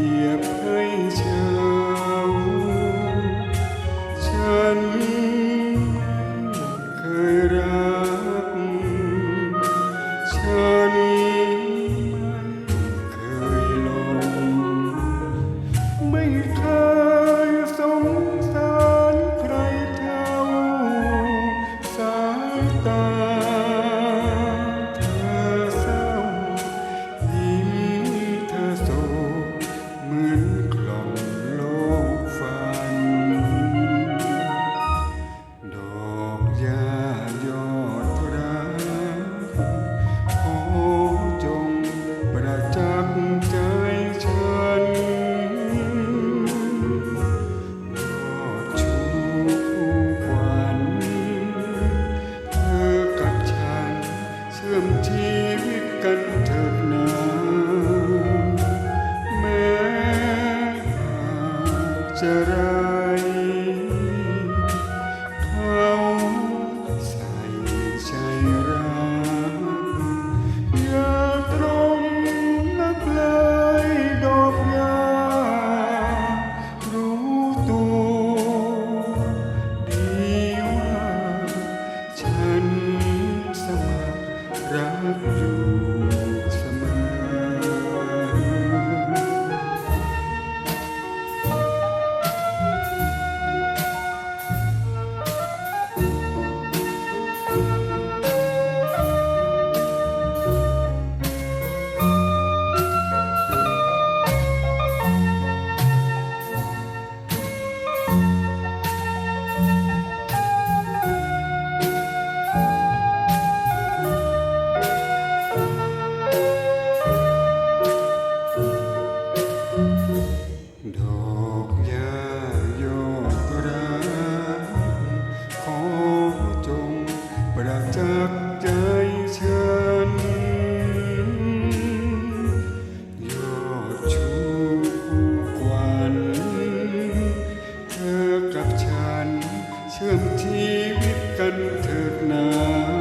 ยียบให้ฉัน grazie. ดอกยาโยกรักขอจงประจักษ์ใจฉันยอดชูคู่ควันเธอกับฉัน เชื่อมชีวิตกันเถิดนา